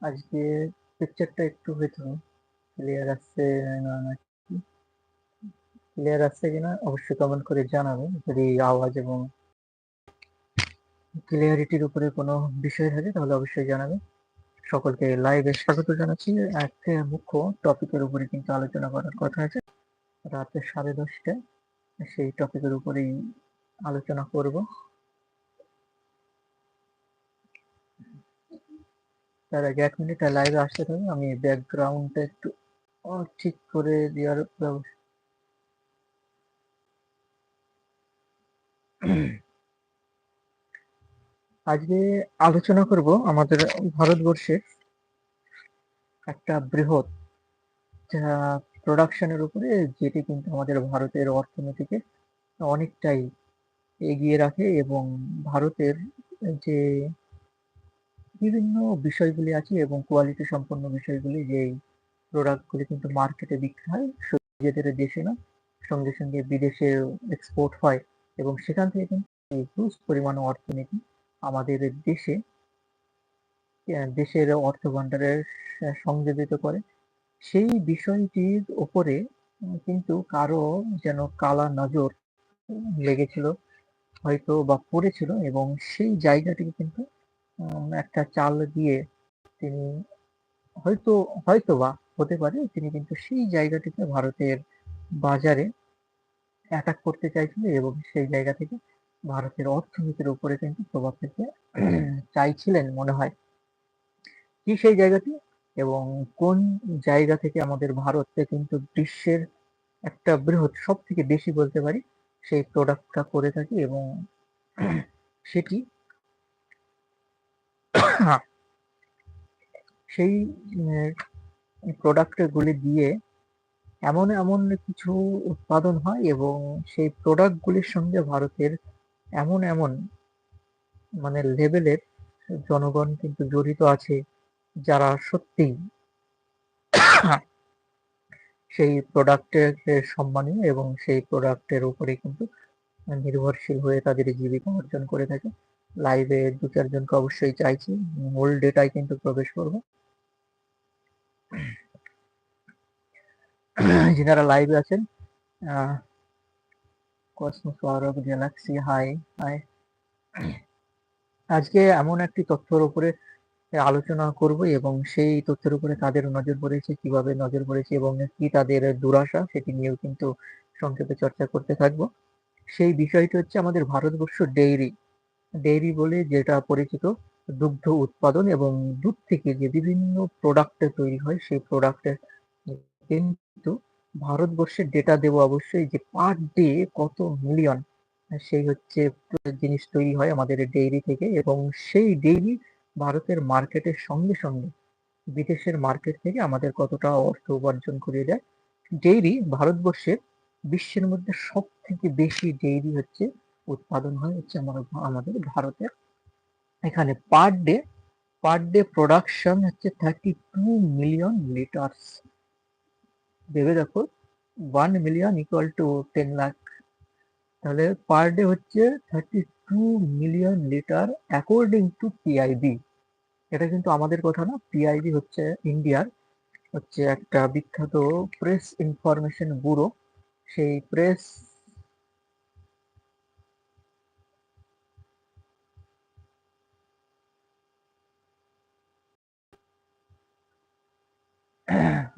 আজকে পিকচারটা একটু হয়তো ক্লিয়ার আসছে নাকি ক্লিয়ার আসছে কিনা অবশ্যই কমেন্ট করে জানাবেন যদি আওয়াজ এবং ক্লিয়ারিটির উপরে কোনো বিষয় থাকে, তাহলে অবশ্যই জানাবেন সকলকে লাইভে স্বাগত জানাচ্ছি। একটা মুখ্য টপিকের উপরে কিন্তু আলোচনা করার কথা আছে। রাতে সাড়ে দশটায় সেই টপিকের উপরেই আলোচনা করব। তার আগে এক মিনিট লাইভে আসতে থাকবে আমি ব্যাকগ্রাউন্ডটা একটু ঠিক করে দেওয়ার ব্যবস্থা আজকে আলোচনা করব আমাদের ভারতবর্ষের একটা বৃহৎ প্রোডাকশনের উপরে, যেটি কিন্তু আমাদের ভারতের অর্থনীতিকে অনেকটাই এগিয়ে রাখে এবং ভারতের যে বিভিন্ন বিষয়গুলি আছে এবং কোয়ালিটি সম্পন্ন বিষয়গুলি যে প্রোডাক্টগুলি কিন্তু মার্কেটে বিক্রি হয় নিজেদের দেশে না, সঙ্গে সঙ্গে বিদেশে এক্সপোর্ট হয় এবং সেখান থেকে কিন্তু হিউজ পরিমাণ অর্থনীতি আমাদের দেশে দেশের অর্থ ভাণ্ডারের সংযোজিত করে। সেই বিষয়টির ওপরে কিন্তু কারও যেন কালা নজর লেগেছিল, হয়তো বা পড়েছিল এবং সেই জায়গাটিকে কিন্তু একটা চাল দিয়ে তিনি হয়তো হয়তো বা হতে পারে, তিনি কিন্তু সেই জায়গাটিকে ভারতের বাজারে অ্যাটাক করতে চাইছিল এবং সেই জায়গা থেকে ভারতের অর্থনীতির উপরে কিন্তু প্রভাব ফেলতে চাইছিলেন মনে হয়। কি সেই জায়গাটি এবং কোন জায়গা থেকে আমাদের ভারতে কিন্তু বিশ্বের একটা বৃহৎ সব থেকে বেশি বলতে পারি, সেই প্রোডাক্টটা করে থাকি এবং সেটি সেই প্রোডাক্টগুলি দিয়ে এমন এমন কিছু উৎপাদন হয় এবং সেই প্রোডাক্টগুলির সঙ্গে ভারতের এমন এমন মানে লেভেলের জনগণ কিন্তু জড়িত আছে যারা সত্যিই সেই প্রোডাক্টের সম্মানীয় এবং সেই প্রোডাক্টের উপরে কিন্তু নির্ভরশীল হয়ে তাদের জীবিকা অর্জন করে থাকে। লাইভে দু চারজনকে অবশ্যই চাইছি মূল ডেটায় কিন্তু প্রবেশ করব। যিনারা লাইভে আছেন Cosmo Sourav galaxy hi hi আজকে এমন একটি তথ্যের উপরে আলোচনা করব এবং সেই তথ্যের উপরে তাদের নজর পড়েছে, কীভাবে নজর পড়েছে এবং কি তাদের দুরাশা সেটি নিয়েও কিন্তু সংক্ষেপে চর্চা করতে থাকব। সেই বিষয়টি হচ্ছে আমাদের ভারতবর্ষ ডেইরি ডেইরি বলে যেটা পরিচিত দুগ্ধ উৎপাদন এবং দুধ থেকে যে বিভিন্ন প্রোডাক্ট তৈরি হয় সেই প্রোডাক্টের কিন্তু ভারতবর্ষের ডেটা দেবো অবশ্যই যে পার ডে কত মিলিয়ন সেই হচ্ছে জিনিস তৈরি হয় আমাদের ডেইরি থেকে এবং সেই ডেইরি ভারতের মার্কেটের সঙ্গে সঙ্গে বিদেশের মার্কেট থেকে আমাদের কতটা অর্থ উপার্জন করিয়ে দেয়। ডেইরি ভারতবর্ষের বিশ্বের মধ্যে সব থেকে বেশি ডেইরি হচ্ছে উৎপাদন হয়, হচ্ছে আমাদের ভারতের এখানে per day per day production হচ্ছে থার্টি টু মিলিয়ন লিটার্স ভেবে দেখো one million equal to ten lakh তাহলে পার ডে হচ্ছে thirty two million litre according to PIB এটা কিন্তু আমাদের কথা না পিআইবি হচ্ছে ইন্ডিয়ার হচ্ছে একটা বিখ্যাত প্রেস ইনফরমেশন ব্যুরো সেই প্রেস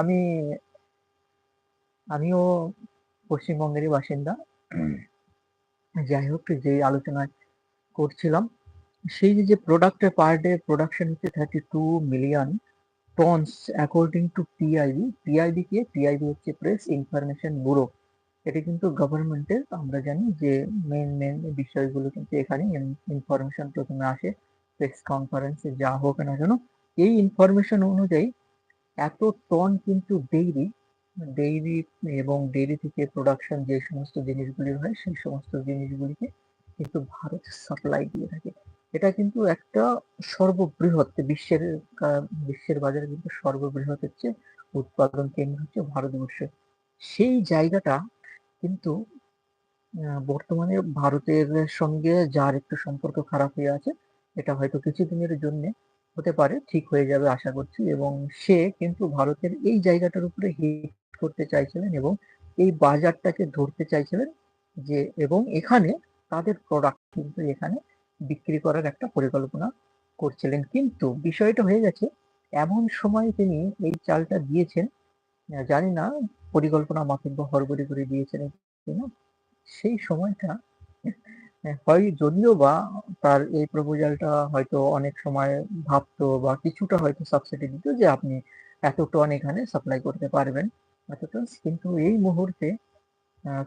আমি, আমিও পশ্চিমবঙ্গেরই বাসিন্দা। যাই হোক, যে আলোচনায় করছিলাম, সেই যে প্রোডাক্টের পার ডে প্রোডাকশন হচ্ছে thirty two million tons according to PIB PIB K? PIB হচ্ছে প্রেস ইনফরমেশন ব্যুরো এটা কিন্তু গভর্নমেন্টের আমরা জানি যে মেন মেন বিষয়গুলো কিন্তু এখানে ইনফরমেশন প্রথমে আসে প্রেস কনফারেন্সে যা হোক না কেন। এই ইনফরমেশন অনুযায়ী এত টন কিন্তু ডেইরি ডেইরি এবং ডেইরি থেকে প্রোডাকশন যে সমস্ত জিনিসগুলি হয়, সেই সমস্ত জিনিসগুলিকে কিন্তু ভারত সাপ্লাই দিয়ে থাকে। এটা কিন্তু একটা সর্ববৃহৎ, বিশ্বের বিশ্বের বাজারে কিন্তু সর্ববৃহৎ হচ্ছে উৎপাদন কেন্দ্র হচ্ছে ভারতবর্ষে। সেই জায়গাটা কিন্তু বর্তমানে ভারতের সঙ্গে যার একটু সম্পর্ক খারাপ হয়ে আছে, এটা হয়তো কিছুদিনের জন্য হতে পারে, ঠিক হয়ে যাবে আশা করছি। এবং সে কিন্তু ভারতের এই জায়গাটার উপরে হিট করতে চাইছিলেন এবং এই বাজারটাকে ধরতে চাইছিলেন যে, এবং এখানে তাদের প্রোডাক্ট কিন্তু এখানে বিক্রি করার একটা পরিকল্পনা করছিলেন। কিন্তু বিষয়টা হয়ে গেছে, এমন সময় তিনি এই চালটা দিয়েছেন জানি না পরিকল্পনা মাফিক বা হরবরি করে দিয়েছেন সেই সময়টা হয়, যদিও বা তার এই প্রপোজালটা হয়তো অনেক সময় ভাবতো বা কিছুটা হয়তো সাবসিডি দিত যে আপনি এত টন এখানে সাপ্লাই করতে পারবেন এত টন কিন্তু এই মুহূর্তে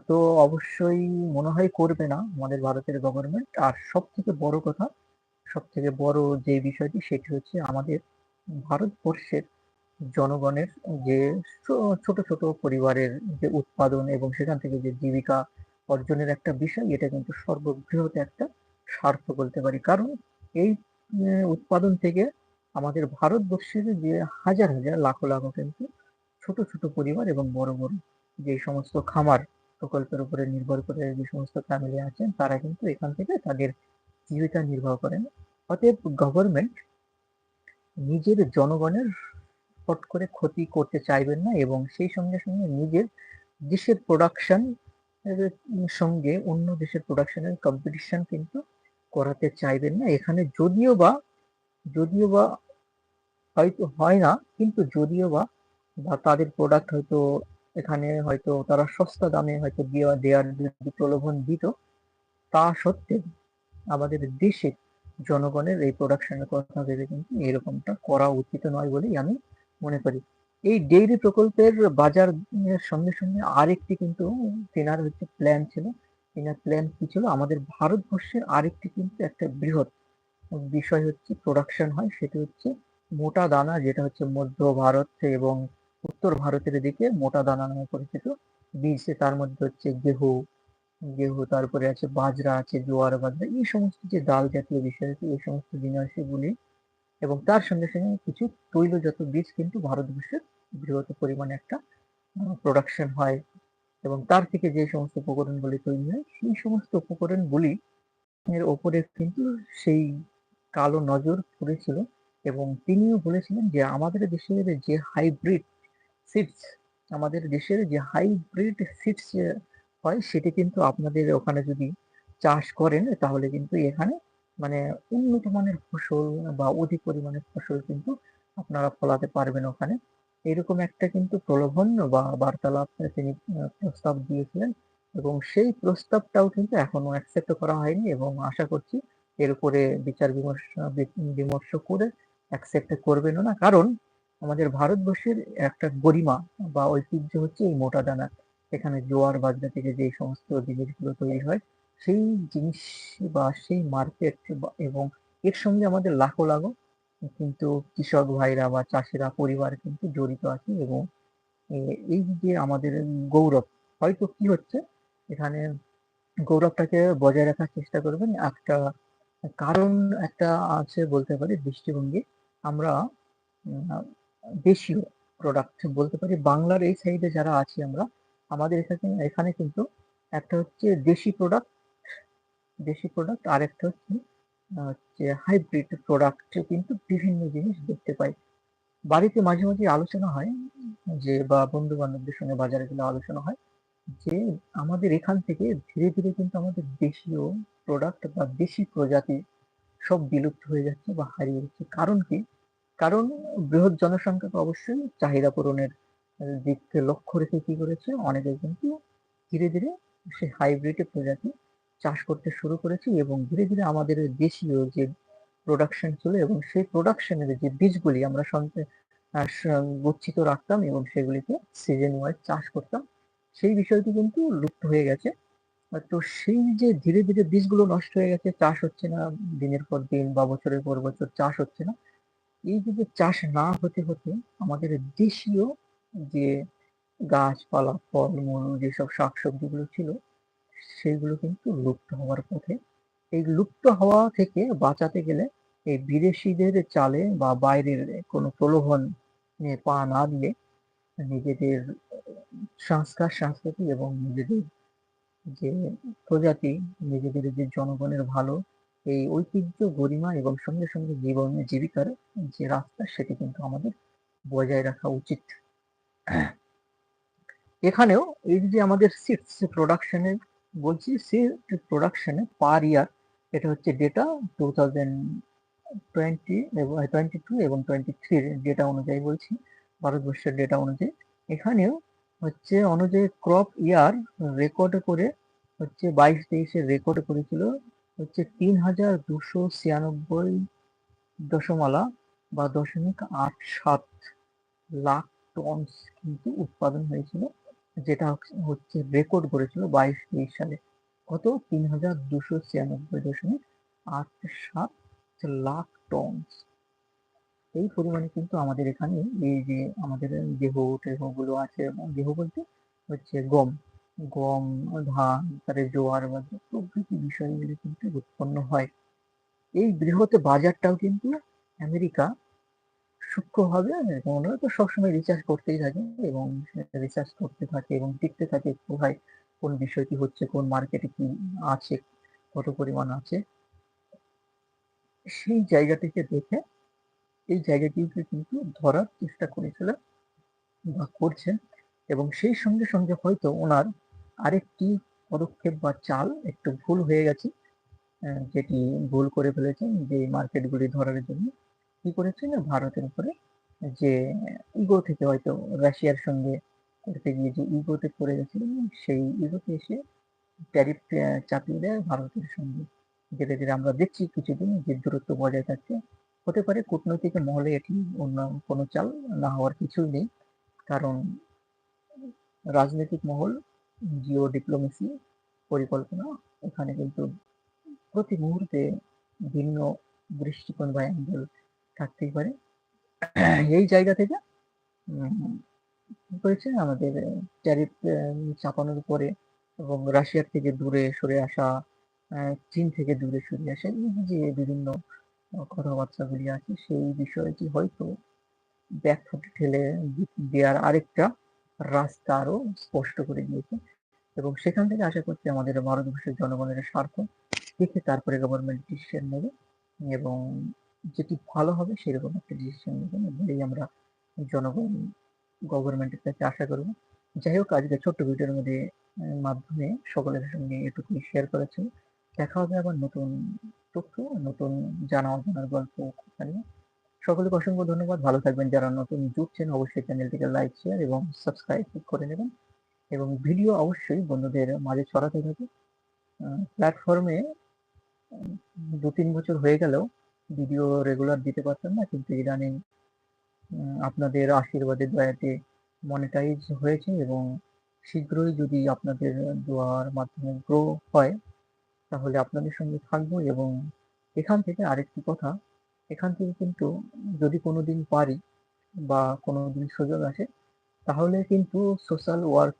তো অবশ্যই মনে হয় করবে না আমাদের ভারতের গভর্নমেন্ট আর সব থেকে বড় কথা সব থেকে বড় যে বিষয়টি সেটি হচ্ছে আমাদের ভারতবর্ষের জনগণের যে ছোট ছোট পরিবারের যে উৎপাদন এবং সেখান থেকে যে জীবিকা অর্জনের একটা বিষয়, এটা কিন্তু সর্ববৃহৎ একটা স্বার্থ বলতে পারি। কারণ এই উৎপাদন থেকে আমাদের ভারতবর্ষের যে হাজার হাজার, লাখো লাখো কিন্তু ছোট ছোট পরিবার এবং বড় বড় যে সমস্ত খামার প্রকল্পের উপরে নির্ভর করে যে সমস্ত ফ্যামিলি আছেন, তারা কিন্তু এখান থেকে তাদের জীবিকা নির্বাহ করেন। অতএব গভর্নমেন্ট নিজের জনগণের ফট করে ক্ষতি করতে চাইবেন না এবং সেই সঙ্গে সঙ্গে নিজের দেশের প্রোডাকশন সঙ্গে অন্য দেশের প্রোডাকশনের কম্পিটিশন কিন্তু করাতে চাইবেন না। এখানে যদিও বা যদিও বা হয়তো হয় না, কিন্তু যদিও বা বা তাদের প্রোডাক্ট হয়তো এখানে হয়তো তারা সস্তা দামে হয়তো দেওয়া দেওয়ার যদি প্রলোভন দিত, তা সত্ত্বেও আমাদের দেশে জনগণের এই প্রোডাকশনের কথা ভেবে কিন্তু এরকমটা করা উচিত নয় বলেই আমি মনে করি। এই ডেইরি প্রকল্পের বাজার সঙ্গে সঙ্গে আরেকটি কিন্তু তেনার হচ্ছে প্ল্যান ছিল। তেনার প্ল্যান কি ছিল? আমাদের ভারতবর্ষের আরেকটি কিন্তু একটা বৃহৎ বিষয় হচ্ছে প্রোডাকশন হয়। সেটি হচ্ছে মোটা দানা, যেটা হচ্ছে মধ্য ভারত এবং উত্তর ভারতের দিকে মোটা দানা নামে পরিচিত। বীজ তার মধ্যে হচ্ছে গেহু গেহু, তারপরে আছে বাজরা, আছে জোয়ার, বাজরা, এই সমস্ত যে ডাল জাতীয় বিষয় আছে, এই সমস্ত জিনিসগুলি এবং তার সঙ্গে সঙ্গে কিছু তৈলজাত বীজ কিন্তু ভারতবর্ষের বৃহৎ পরিমাণে একটা প্রোডাকশন হয়। এবং তার থেকে যে সমস্ত উপকরণগুলি তৈরি হয়, সেই সমস্ত উপকরণগুলি এর ওপরে কিন্তু সেই কালো নজর পড়েছিল এবং তিনিও বলেছিলেন যে আমাদের দেশের যে হাইব্রিড সিডস আমাদের দেশের যে হাইব্রিড সিডস হয়, সেটি কিন্তু আপনাদের ওখানে যদি চাষ করেন, তাহলে কিন্তু এখানে মানে উন্নত মানের ফসল বা অধিক পরিমাণের ফসল কিন্তু আপনারা ফলাতে পারবেন ওখানে। এরকম একটা কিন্তু প্রলোভন বা বার্তালাপ তিনি প্রস্তাব দিয়েছিলেন এবং সেই প্রস্তাবটাও কিন্তু এখনও অ্যাকসেপ্ট করা হয়নি এবং আশা করছি এর উপরে বিচার বিমর্শ বিমর্শ করে অ্যাকসেপ্ট করবেনও না। কারণ আমাদের ভারতবর্ষের একটা গরিমা বা ঐতিহ্য হচ্ছে এই মোটা দানা। এখানে জোয়ার বাজরা থেকে যে সমস্ত জিনিসগুলো তৈরি হয় সেই জিনিস বা সেই মার্কেট এবং এর সঙ্গে আমাদের লাখো লাখো কিন্তু কৃষক ভাইরা বা চাষিরা, পরিবার কিন্তু জড়িত আছে এবং এই যে আমাদের গৌরব, হয়তো কি হচ্ছে? এখানে গৌরবটাকে বজায় রাখার চেষ্টা করবেন। একটা কারণ একটা আছে বলতে পারি দৃষ্টিভঙ্গি। আমরা দেশীয় প্রোডাক্ট বলতে পারি। বাংলার এই সাইডে যারা আছি আমরা, আমাদের এখানে এখানে কিন্তু একটা হচ্ছে দেশি প্রোডাক্ট দেশি প্রোডাক্ট আর একটা হচ্ছে হচ্ছে হাইব্রিড প্রোডাক্ট কিন্তু বিভিন্ন জিনিস দেখতে পাই। বাড়িতে মাঝে মাঝে আলোচনা হয়, যে বা বন্ধু বান্ধবদের সঙ্গে বাজারে গেলে আলোচনা হয়, যে আমাদের এখান থেকে ধীরে ধীরে কিন্তু আমাদের দেশীয় প্রোডাক্ট বা দেশি প্রজাতি সব বিলুপ্ত হয়ে যাচ্ছে বা হারিয়ে যাচ্ছে। কারণ কি? কারণ বৃহৎ জনসংখ্যা তো অবশ্যই চাহিদা পূরণের দিককে লক্ষ্য রেখে কি করেছে? অনেকে কিন্তু ধীরে ধীরে সে হাইব্রিড প্রজাতি চাষ করতে শুরু করেছি এবং ধীরে ধীরে আমাদের দেশীয় যে প্রোডাকশন ছিল এবং সেই প্রোডাকশনের যে বীজগুলি আমরা সঙ্গে গচ্ছিত রাখতাম এবং সেগুলিকে সিজন ওয়াইজ চাষ করতাম, সেই বিষয়টি কিন্তু লুপ্ত হয়ে গেছে। তো সেই যে ধীরে ধীরে বীজগুলো নষ্ট হয়ে গেছে, চাষ হচ্ছে না, দিনের পর দিন বা বছরের পর বছর চাষ হচ্ছে না, এই যে চাষ না হতে হতে আমাদের দেশীয় যে গাছপালা, ফলমূল, যেসব শাকসবজিগুলো ছিল সেগুলো কিন্তু লুপ্ত হওয়ার পথে এই লুপ্ত হওয়া থেকে বাঁচাতে গেলে এই বিদেশিদের চালে বা বাইরের কোনো প্রলোভন নিয়ে পা না দিয়ে নিজেদের সংস্কার সংস্কৃতি এবং নিজেদের যে প্রজাতি নিজেদের যে জনগণের ভালো এই ঐতিহ্য, গরিমা এবং সঙ্গে, সঙ্গে জীবন জীবিকার যে রাস্তা সেটি কিন্তু আমাদের বজায় রাখা উচিত। এখানেও এই যে আমাদের সিডস প্রোডাকশন এর বলছি সিড প্রোডাকশন পার ইয়ার এটা হচ্ছে ডেটা 2020 এবং 22 এবং 23 এর ডেটা অনুযায়ী বলছি। ভারতবর্ষের ডেটা অনুযায়ী। এখানেও হচ্ছে অনুযায়ী ক্রপ ইয়ার রেকর্ড করে হচ্ছে 22-23 এর রেকর্ড করেছিল হচ্ছে ৩,২৯৬ দশমালা বা দশমিক আট সাত লাখ টন কিন্তু উৎপাদন হয়েছিল যেটা হচ্ছে রেকর্ড করেছিল বাইশ তেইশ সালে। কত? তিন হাজার দুশো ছিয়ানব্বই দশমিক আট সাত লাখ টন এই পরিমাণে কিন্তু আমাদের এখানে এই যে আমাদের গেহু টেহুগুলো আছে গেহু বলতে হচ্ছে গম। গম, ধান, তারপরে জোয়ার বাজরা প্রভৃতি বিষয়গুলি কিন্তু উৎপন্ন হয়। এই বৃহৎ বাজারটাও কিন্তু আমেরিকা সূক্ষ্মভাবে ওনারা তো সবসময় রিসার্চ করতেই থাকে এবং রিসার্চ করতে থাকে এবং দেখতে থাকে কোথায় কোন বিষয়টি হচ্ছে, কোন মার্কেটে কি আছে, কত পরিমাণ আছে। সেই জায়গা থেকে দেখে এই জায়গাটিকে কিন্তু ধরার চেষ্টা করেছিল বা করছেন এবং সেই সঙ্গে সঙ্গে হয়তো ওনার আরেকটি পদক্ষেপ বা চাল একটু ভুল হয়ে গেছে যেটি ভুল করে ফেলেছেন যে মার্কেটগুলি ধরার জন্য। কি করেছে না ভারতের উপরে? যে ইগো থেকে হয়তো রাশিয়ার সঙ্গে করতে গিয়ে যে ইগোতে পড়ে গেছিল, সেই ইগোতে এসে ট্যারিফ চাপিয়ে দেয় ভারতের সঙ্গে। ধীরে ধীরে আমরা দেখছি কিছুদিন যে দূরত্ব বজায় থাকছে। হতে পারে কূটনৈতিক মহলে এটি অন্য কোনো চাল না হওয়ার কিছুই নেই। কারণ রাজনৈতিক মহল, জিও ডিপ্লোমেসি পরিকল্পনা এখানে কিন্তু প্রতি মুহূর্তে ভিন্ন দৃষ্টিকোণ বা অ্যাঙ্গেল থাকতেই পারে। এই জায়গা থেকে করেছে? আমাদের ট্যারিফ চাপানোর পরে এবং রাশিয়ার থেকে দূরে সরে আসা চীন থেকে দূরে সরে আসা যে বিভিন্ন কথাবার্তাগুলি আছে, সেই বিষয়টি হয়তো ব্যাকফুটে ঠেলে দেওয়ার আরেকটা রাস্তা আরও স্পষ্ট করে দিয়েছে। এবং সেখান থেকে আশা করছি আমাদের ভারতবর্ষের জনগণের স্বার্থ দেখে তারপরে গভর্নমেন্ট ডিসিশন নেবে এবং যেটি ভালো হবে সেরকম একটা ডিসিশন নেবেন বলেই আমরা জনগণ গভর্নমেন্টের কাছে আশা করব। যাই হোক আজকে ছোট্ট ভিডিওর মধ্যে মাধ্যমে সকলের সঙ্গে এটুকুই শেয়ার করেছি দেখা হবে আবার নতুন তথ্য, নতুন জানা অজানার গল্প নিয়ে। সকলকে অসংখ্য ধন্যবাদ। ভালো থাকবেন। যারা নতুন জুটছেন, অবশ্যই চ্যানেলটিকে লাইক শেয়ার এবং সাবস্ক্রাইব করে নেবেন। এবং ভিডিও অবশ্যই বন্ধুদের মাঝে ছড়াতে থাকে প্ল্যাটফর্মে দু তিন বছর হয়ে গেলেও ভিডিও রেগুলার দিতে পারতাম না, কিন্তু ইদানিং আপনাদের আশীর্বাদের দয়াতে মনিটাইজ হয়েছে এবং শীঘ্রই যদি আপনাদের দোয়ার মাধ্যমে গ্রো হয়, তাহলে আপনাদের সঙ্গে থাকব এবং এখান থেকে আরেকটি কথা, এখান থেকে কিন্তু যদি কোনো দিন পারি বা কোনো দিন সুযোগ আসে, তাহলে কিন্তু সোশ্যাল ওয়ার্ক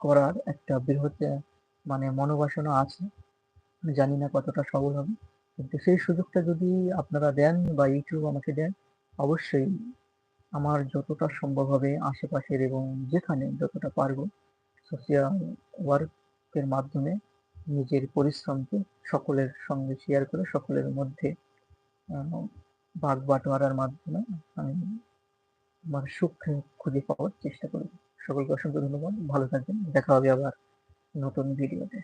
করার একটা বৃহৎ মানে মনোবাসনা আছে। জানি না কতটা সবল হবে। কিন্তু সেই সুযোগটা যদি আপনারা দেন বা ইউটিউব আমাকে দেন, অবশ্যই আমার যতটা সম্ভব হবে আশেপাশের এবং যেখানে যতটা পারব সোশিয়াল ওয়ার্কের মাধ্যমে নিজের পরিশ্রমকে সকলের সঙ্গে শেয়ার করে, সকলের মধ্যে ভাগ বাটোয়ারার মাধ্যমে আমি আমার সুখ খুঁজে পাওয়ার চেষ্টা করব। সকলকে অসংখ্য ধন্যবাদ। ভালো থাকবেন। দেখা হবে আবার নতুন ভিডিওতে